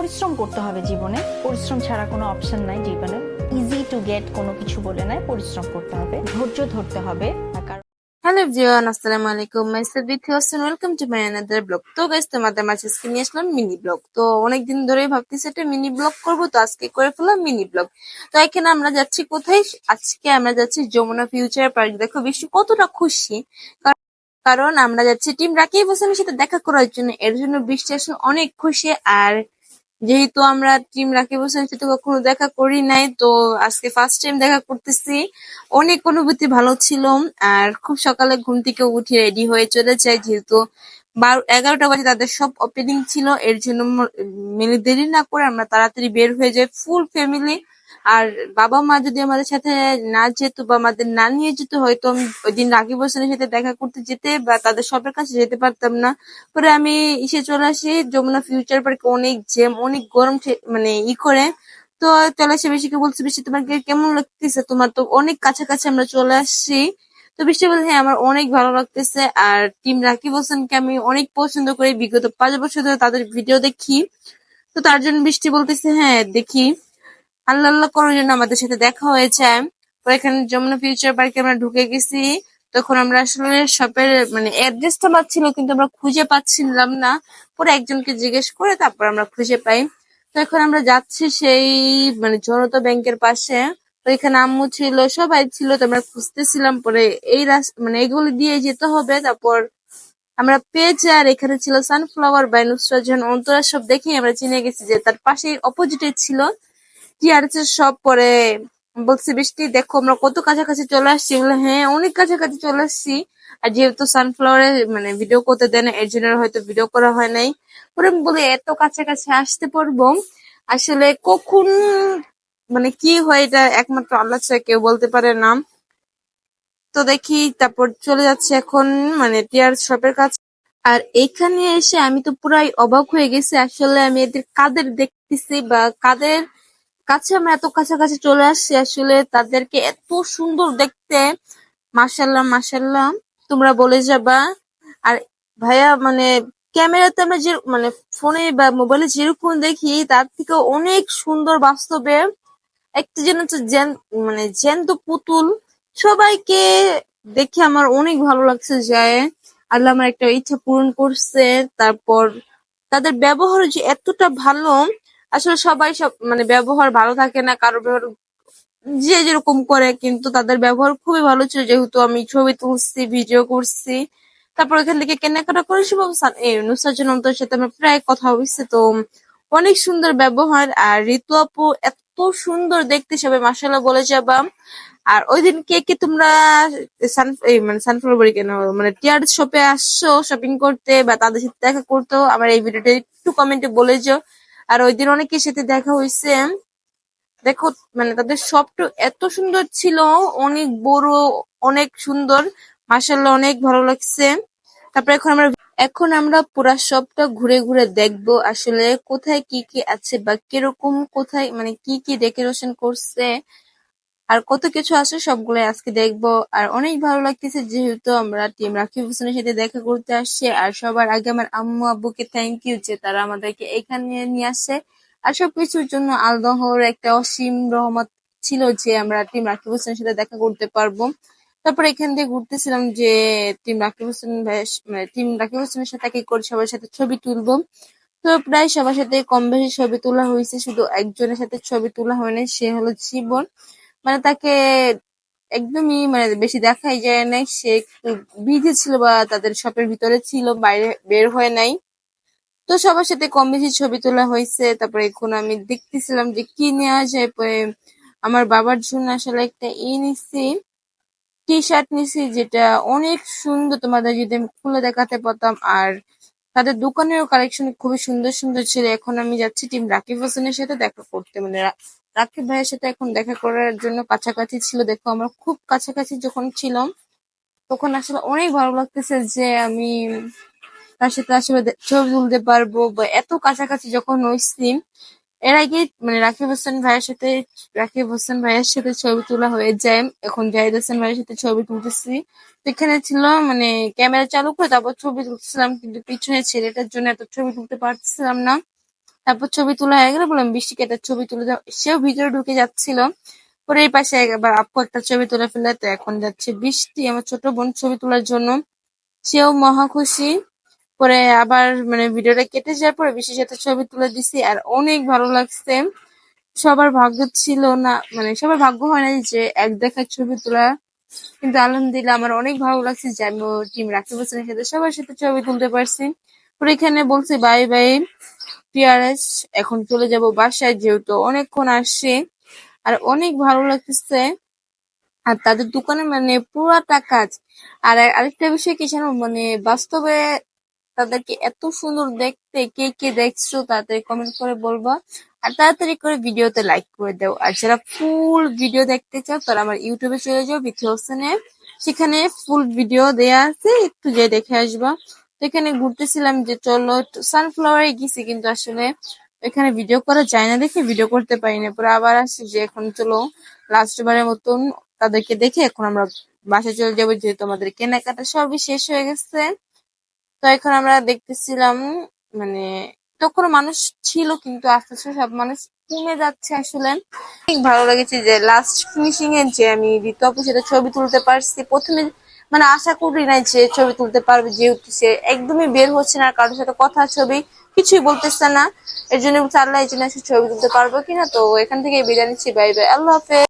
পরিশ্রম করতে হবে জীবনে। পরিশ্রম ছাড়া কোনো অপশন নাই জীবনে। ইজি টু গেট কোনো কিছু বলে নাই, পরিশ্রম করতে হবে, ধৈর্য ধরতে হবে। হ্যালো এভরিওয়ান আসসালামু আলাইকুম। My Sabith Hossain welcome to my another blog তো গাইস তোমাদের মাঝে আজকে নিয়ে আসলাম মিনি ব্লগ তো অনেকদিন ধরেই ভাবতেছি একটা মিনি ব্লগ করব, তো আজকে করে ফেললাম মিনি ব্লগ তো এখানে আমরা যাচ্ছি কোথায়? আজকে আমরা যাচ্ছি যমুনা ফিউচার পার্ক দেখো, বিশ্ব কতটা খুশি। কার- কারণ আমরা যাচ্ছি টিম রাকিব হোসেনের সাথে দেখা করার জন্য। এর জন্য বৃষ্টি আসলে অনেক খুশি। আর যেহেতু আমরা টিম রাকিব হোসেনের সাথে কখনো দেখা করি নাই, তো আজকে ফার্স্ট টাইম দেখা করতেছি। অনেক অনুভূতি ভালো ছিল আর খুব সকালে ঘুম থেকে উঠে রেডি হয়ে চলে যায়, যেহেতু বারো, এগারোটা বাজে তাদের সব ওপেনিং ছিল, এর জন্য মানে দেরি না করে আমরা তাড়াতাড়ি বের হয়ে যাই ফুল ফ্যামিলি আর বাবা মা যদি আমাদের সাথে না যেত বা আমাদের না নিয়ে যেত, হয়তো আমি ওই দিন রাকিব হোসেনের সাথে দেখা করতে যেতে বা তাদের সবের কাছে যেতে পারতাম না। পরে আমি এসে চলে আসি যমুনা ফিউচার পার্কে অনেক জ্যাম অনেক গরম মানে ই করে। তো চলে আসে বেশিকে বলছে বেশি তোমাকে কেমন লাগতেছে? তোমার তো অনেক কাছাকাছি আমরা চলে আসছি। তো বৃষ্টি বলছে হ্যাঁ আমার অনেক ভালো লাগতেছে। আর টিম রাকিব হোসেনকে আমি অনেক পছন্দ করি। বিগত পাঁচ বছর ধরে তাদের ভিডিও দেখি। তো তার জন্য বৃষ্টি বলতেছে হ্যাঁ দেখি। আল্লাহ আল্লাহ করার জন্য আমাদের সাথে দেখা হয়েছে। তো এখানে যমুনা ফিউচার পার্কে আমরা ঢুকে গেছি। তখন আমরা আসলে শপের মানে অ্যাড্রেসটা পাচ্ছিল কিন্তু আমরা খুঁজে পাচ্ছিলাম না। পরে একজনকে জিজ্ঞেস করে তারপর আমরা খুঁজে পাই। তো এখন আমরা যাচ্ছি সেই মানে জনতা ব্যাংকের পাশে। তো এখানে আম্মু ছিল, সবাই ছিল, তো আমরা খুঁজতেছিলাম। পরে এই রাস্তা মানে এগুলো দিয়ে যেতে হবে। তারপর আমরা পেয়েছি আর এখানে ছিল সানফ্লাওয়ার বাই নুসরাত অন্তরা সব দেখে আমরা চিনে গেছি যে তার পাশে অপোজিটে ছিল। টিআরএস এর সব পরে বলছে, বৃষ্টি, দেখো আমরা কত কাছাকাছি চলে আসছি। বলে হ্যাঁ অনেক কাছাকাছি চলে আসছি। আর যেহেতু সানফ্লাওয়ারে মানে ভিডিও করতে দেন এর জন্য হয়তো ভিডিও করা হয় নাই। পরে আমি বলি, এত কাছাকাছি আসতে পারব? আসলে কখন মানে কি হয় এটা একমাত্র আল্লাহ ছাড়া কেউ বলতে পারে না। তো দেখি, তারপর চলে যাচ্ছে এখন মানে টিয়ার শপের কাছে। আর এখানে এসে আমি তো পুরাই অবাক হয়ে গেছি, আসলে আমি এদের কাদের দেখতেছি বা কাদের কাছে আমরা এত কাছাকাছি চলে আসছি, আসলে তাদেরকে এত সুন্দর দেখতে। মাশাল্লাহ মাশাল্লাহ তোমরা বলে যাবা। আর ভাইয়া মানে ক্যামেরাতে আমরা যে মানে ফোনে বা মোবাইলে যেরকম দেখি, তার থেকে অনেক সুন্দর বাস্তবে। একটা যেন হচ্ছে মানে জ্যান্ত পুতুল। সবাইকে দেখে আমার অনেক ভালো লাগছে যায়। আল্লাহ আমার একটা ইচ্ছা পূরণ করছে। তারপর তাদের ব্যবহার যে এতটা ভালো আসলে সবাই সব মানে ব্যবহার ভালো থাকে না, কারও ব্যবহার যে যেরকম করে, কিন্তু তাদের ব্যবহার খুবই ভালো ছিল। যেহেতু আমি ছবি তুলছি, ভিডিও করছি, তারপর ওখান থেকে কেনাকাটা করে সব নুসরাত জাহান সাথে আমার প্রায় কথা হয়েছে, তো অনেক সুন্দর ব্যবহার। আর ঋতু আপু এত সুন্দর দেখতে, সবাই মাসাল্লাহ বলে যাবা আর ওই দিন কে কে তোমরা সান মানে সানফ্লাওয়ার কেন মানে টিয়ার শপে আসছো শপিং করতে বা তাদের সাথে দেখা করতেও, আমার এই ভিডিওটা একটু কমেন্টে বলে যাও। আর ওই দিন অনেকের সাথে দেখা হয়েছে। দেখো মানে তাদের শপটা এত সুন্দর ছিল, অনেক বড়, অনেক সুন্দর। মাসাল্লাহ অনেক ভালো লাগছে। তারপরে এখন আমরা এখন আমরা পুরা সবটা ঘুরে ঘুরে দেখব আসলে কোথায় কি কি আছে বা কীরকম কোথায় মানে কি কি ডেকোরেশন করছে। আর কত কিছু আছে সবগুলো আজকে দেখব। আর অনেক ভালো লাগতেছে যেহেতু আমরা টিম রাকিব হোসেনের সাথে দেখা করতে আসছি। আর সবার আগে আমার আম্মু আব্বুকে থ্যাংক ইউ যে তারা আমাদেরকে এখানে নিয়ে আসছে আর সবকিছুর জন্য আল্লাহর একটা অসীম রহমত ছিল যে আমরা টিম রাকিব হোসেনের সাথে দেখা করতে পারব। তারপর এখান দিয়ে ঘুরতেছিলাম যে টিম রাকিব হোসেন ভাইয়ের মানে টিম রাকিব হোসেনের সাথে কি করে সবার সাথে ছবি তুলবো। তো প্রায় সবার সাথে কম বেশি ছবি তোলা হয়েছে। শুধু একজনের সাথে ছবি তোলা হয়নি সে হলো জীবন। মানে তাকে একদমই মানে বেশি দেখাই যায় নাই। সে বিজি ছিল বা তাদের শপের ভিতরে ছিল, বাইরে বের হয় নাই। তো সবার সাথে কম বেশি ছবি তোলা হয়েছে। তারপরে এখন আমি দেখতেছিলাম যে কি নেওয়া যায়। পরে আমার বাবার জন্য আসলে একটা ই নিচ্ছি টি শার্ট নিছি, যেটা অনেক সুন্দর। তোমাদের যদি আমি খুলে দেখাতে পারতাম। আর তাদের দোকানেরও কালেকশন খুবই সুন্দর সুন্দর ছিল। এখন আমি যাচ্ছি টিম রাকিব হোসেনের সাথে দেখা করতে। মানে রাকিব ভাইয়ের সাথে এখন দেখা করার জন্য কাছাকাছি ছিল। দেখো, আমরা খুব কাছাকাছি যখন ছিলাম, তখন আসলে অনেক ভালো লাগতেছে যে আমি তার সাথে আসলে ছবি তুলতে পারব বা এত কাছাকাছি যখন হইছি এর আগে মানে রাকিব হোসেন ভাইয়ের সাথে, রাকিব হোসেন ভাইয়ের সাথে ছবি তোলা হয়ে যায়। এখন জাহিদ হোসেন ভাইয়ের সাথে ছবি তুলতেছি। এখানে ছিল মানে ক্যামেরা চালু করে তারপর ছবি তুলতেছিলাম, কিন্তু পিছনে ছেলেটার জন্য এত ছবি তুলতে পারছিলাম না। তারপর ছবি তোলা হয়ে গেলে বললাম বৃষ্টিকে একটা ছবি তুলে দাও। সেও ভিতরে ঢুকে যাচ্ছিল। পরে এই পাশে একবার আপু একটা ছবি তুলে ফেলে তো এখন যাচ্ছে বৃষ্টি, আমার ছোট বোন ছবি তোলার জন্য। সেও মহা খুশি। পরে আবার মানে ভিডিওটা কেটে যাওয়ার পরে বৃষ্টির সাথে ছবি তুলে দিছি আর অনেক ভালো লাগছে। সবার ভাগ্য ছিল না মানে সবার ভাগ্য হয় না যে এক দেখার ছবি তোলা। কিন্তু আলহামদুলিল্লাহ আমার অনেক ভালো লাগছে যে আমি টিম রাখি বছরের সাথে সবার সাথে ছবি তুলতে পারছি। পরে এখানে বলছে, বাই বাই। টিআরএস এখন চলে যাব বাসায় যেহেতু অনেকক্ষণ আসছে। আর অনেক ভালো লাগতেছে। আর তাদের দোকানে মানে পুরাটা কাজ। আর আরেকটা বিষয় কি জানো মানে বাস্তবে তাদেরকে এত সুন্দর দেখতে, কে কে দেখছ তাড়াতাড়ি কমেন্ট করে বলবা। আর তাড়াতাড়ি করে ভিডিওতে লাইক করে দাও। আর যারা ফুল ভিডিও দেখতে চাও, তারা আমার ইউটিউবে চলে যাও বিথি হোসেনে সেখানে ফুল ভিডিও দেয়া আছে, একটু যে দেখে আসবা। এখানে ঘুরতেছিলাম যে চলো সানফ্লাওয়ারে গেছি কিন্তু আসলে এখানে ভিডিও করা যায় না দেখে ভিডিও করতে পারি না। পরে আবার আসছি যে এখন চলো লাস্ট বারের মতন তাদেরকে দেখে এখন আমরা বাসায় চলে যাব যেহেতু আমাদের কেনাকাটা সবই শেষ হয়ে গেছে। তো এখন আমরা দেখতেছিলাম মানে তখন মানুষ ছিল কিন্তু আস্তে আস্তে সব মানুষ কমে যাচ্ছে আসলে। ভালো লেগেছে যে লাস্ট ফিনিশিং এর যে আমি ঋতু সাথে ছবি তুলতে পারছি। প্রথমে মানে আশা করি নাই যে ছবি তুলতে পারবে, যেহেতু সে একদমই বের হচ্ছে না কারোর সাথে কথা, ছবি কিছুই বলতেছে না। এর জন্য আল্লাহ এই জন্য ছবি তুলতে পারব কিনা? তো এখান থেকে বিদায় নিচ্ছি। বাই। আল্লাহ হাফেজ।